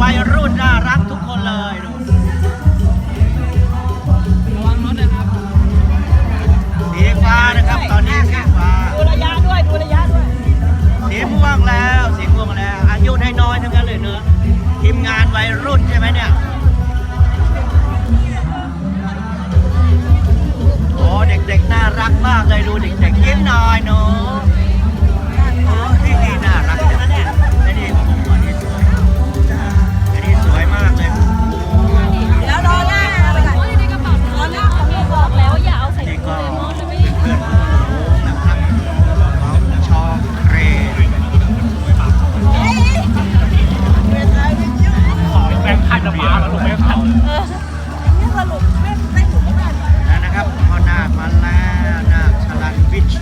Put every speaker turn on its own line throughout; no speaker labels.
วัยรุ่
นน่ารักทุกคนเลย
ดูระ
วัง
รถ
นะครับสีฟ้า
นะ
ครับตอนนี้สีฟ้าดูระยะด้วยดูระ
ยะด้วยสีม่วงแล้วสีม่วงแล้ว อา
ยุน้อยๆทั้งนั้นเลย
เนอะทีมงา
นวัย
รุ่น
ใช่ไหมเนี่ยโอ้เด็กๆน่ารักมากเลย
ดู
สรุปเรื่
ได้ถูกไหม แล้นะครับฮอนาคมาแล้นาคชลันวิ
ช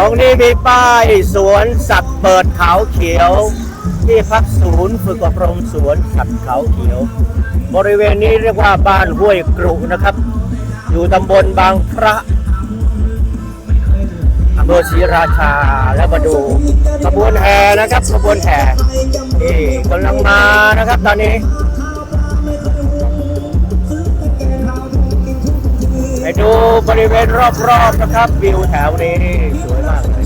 รงนี้มีป้ายสวนสัตว์เปิดเขาเขียว ที่พักศูนย์ฝึกอบรมสวนสัตว์เขาเขียว บริเวณนี้เรียกว่าบ้านห้วยกรุนะครับ อยู่ตำบลบางพระอำเภอศรีราชาและมาดูขบวนแห่นะครับขบวนแห่นี่กำลังมานะครับตอนนี้ ดูบริเวณรอบๆนะครับวิวแถวนี้สวยมากเลย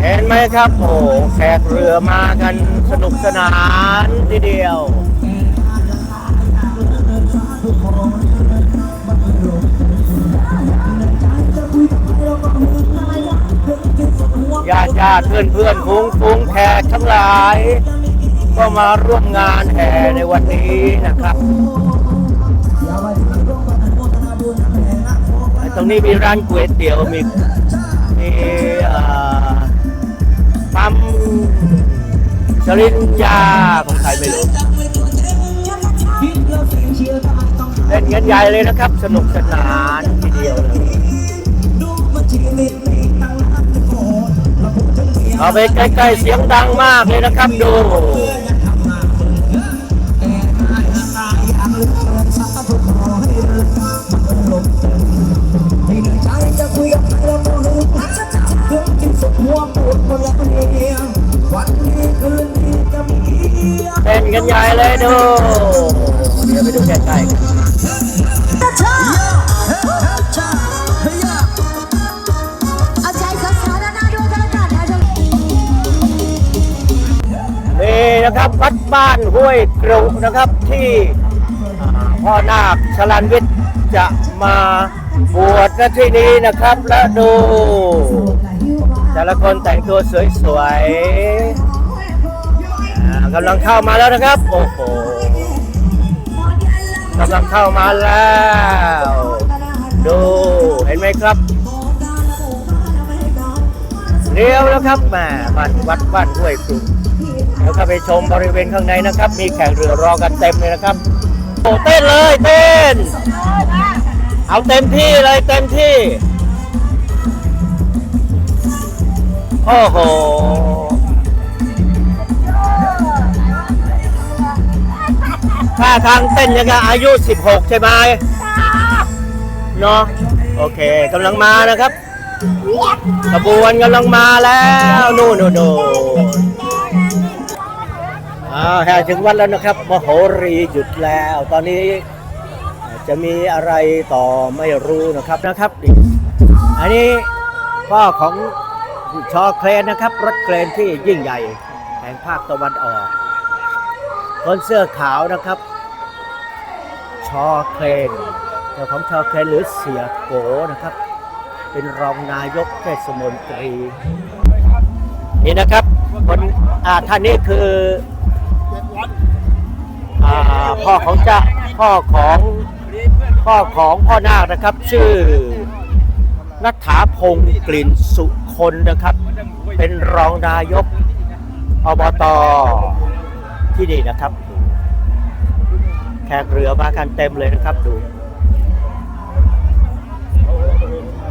เห็นไหมครับโอ้แขกเรือมากันสนุกสนานทีเดียว ญาติญาติเพื่อนเพื่อนฟงฟงแขกทั้งหลาย ก็มาร่วมงานแห่ในวันนี้นะครับ
ตรงนี้มีร้านก๋วยเตี๋ยวมีมีปั๊มจริญยาของใครไม่รู้เล่นกันใหญ่เลยนะครับ สนุกสนานทีเดียวเลย เอาไปใกล้ๆเสียงดังมากเลยนะครับดูเล่นกันใหญ่เลยดูเดี๋ยวไปดูใกล้ๆ นะครับ วัดบ้านห้วยกรุนะครับที่พ่อนาคชลันวิทย์จะมาบวชณที่นี้นะครับ และดู แต่ละคนแต่งตัวสวยๆกำลังเข้ามาแล้วนะครับ โอ้โหกำลังเข้ามาแล้ว ดูเห็นไหมครับเรียวแล้วครับแมาบ้านวัดบ้านห้วยกรุ แล้วก็ไปชมบริเวณข้างในนะครับ มีแข่งเรือรอกันเต็มเลยนะครับโอ้เต้นเลยเต้น เอาเต็มที่เลยเต็มที่ โอ้โหถ้าทางเต้นยังไงอายุ 16 ใช่ไหมเนาะโอเคกำลังมานะครับขบวนกำลังมาแล้ว นู่นนู่นนู่น อ่าแห่ถึงวัดแล้วนะครับมโหรีหยุดแล้ว ตอนนี้จะมีอะไรต่อไม่รู้นะครับนะครับ อันนี้พ่อของชอเครนนะครับ รถเครนที่ยิ่งใหญ่ แห่งภาคตะวันออก คนเสื้อขาวนะครับ ชอเครนเจ้าของชอเครนหรือเสียโกนะครับ เป็นรองนายกเทศมนตรีนี่นะครับคนอ่าท่านนี้คือ อ่าพ่อของเจ้าพ่อของพ่อของพ่อนาคนะครับ ชื่อนัฐาพงศ์กลิ่นสุคนนะครับ เป็นรองนายกอบตที่นี่นะครับ แขกเรือมากันเต็มเลยนะครับดู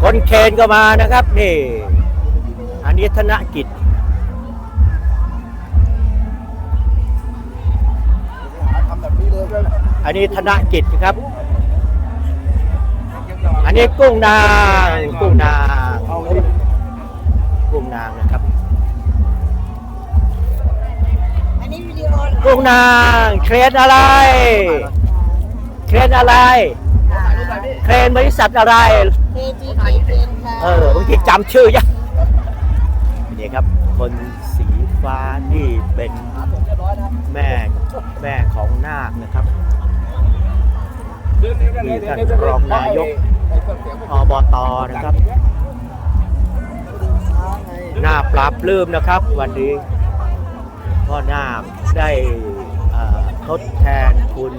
คนเคนก็มานะครับนี่อันนี้ธนกิจ นนี้ธนกิจครับ อันนี้กุ้งนางกุ้งนางกุ้งนางนะครับ
อันนี้วิดีโอ
กุ้งนางเครนอะไร เครนอะไร เครนบริษัทอะไร
เทจีกีเคนค่ะ
เออบางทีจำชื่อยากนี่ครับ คนสีฟ้าที่เป็นแม่แม่ของนาคนะครับ มีท่านรองนายกอบตนะครับ หน้าปราบลืมนะครับ วันนี้พ่อนาคได้ทดแทนคุณ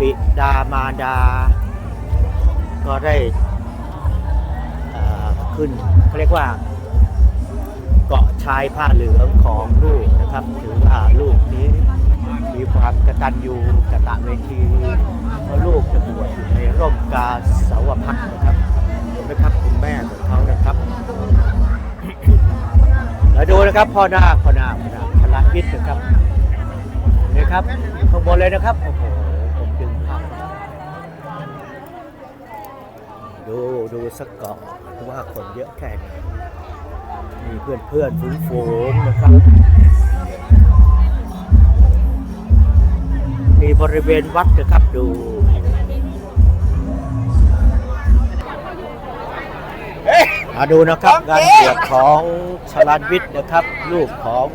บิดามารดา ก็ได้ขึ้นเขาเรียกว่าเกาะชายผ้าเหลืองของลูกนะครับ ถือว่าลูกนี้ มีความกระตัญญูกตเวทีเพราะลูกจะบวชอยู่ในร่มกาสาวพักนะครับนไมครับคุณแม่ของเขานะครับแล้วดูนะครับพ่อนาคพ่อนาคพ่อนาคพละยิดนะครับนี่ครับข้างบนเลยนะครับโอ้โหผมดึงภาพดูดูสักเกาะว่าคนเยอะแค่ไหนมีเพื่อนเพื่อนฝูงฝูงๆนะครับ มีบริเวณวัดนะครับดู มาดูนะครับ งานบวชของชลันวิทย์นะครับ ลูกของ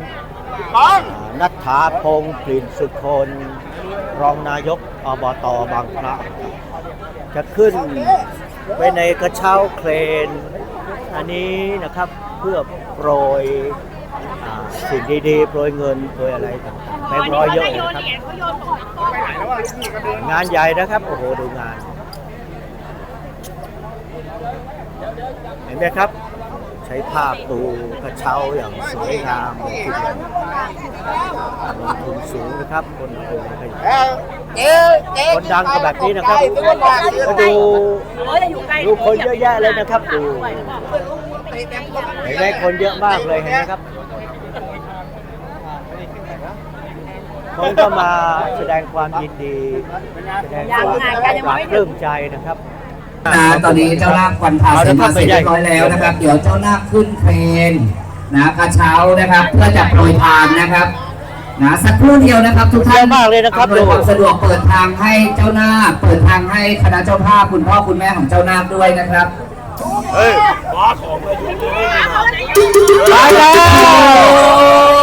อ่านัทธาพงศ์กลิ่นสุคนรองนายกอบตบางพระจะขึ้นไปในกระเช้าเครน อันนี้นะครับเพื่อโปรย อ่าสิ่งดีๆโปรยเงินโปรยอะไรต่างๆแบงค์ร้อยเยอะเลยนะครับงานใหญ่นะครับโอ้โหดูงาน เห็นไหมครับ ใช้ผ้าปูกระเช้าอย่างสวยงามลงทุนลงทุนสูงนะครับคนคนก็ คนดังก็แบบนี้นะครับมาดูดูคนเยอะแยะเลยนะครับดูเห็นไหมคนเยอะมากเลยเห็นไหมครับคนก็มาแสดงความยินดีแสดงความปราบปลื้มใจนะครับ
นะตอนนี้เจ้านาควันพาเสร็จมาเสร็จเรียบร้อยแล้วนะครับ เดี๋ยวเจ้านาคขึ้นเครนนะกระเช้านะครับ เพื่อจะโปรยทานนะครับ นะสักครู่เดียวนะครับ ทุกท่าน
เยอะมากเลยนะครับ
อำนวยความสะดวกเปิดทางให้เจ้านาคเปิดทางให้คณะเจ้าภาพคุณพ่อคุณแม่ของเจ้านาคด้วยนะครับ
ตายแล้ว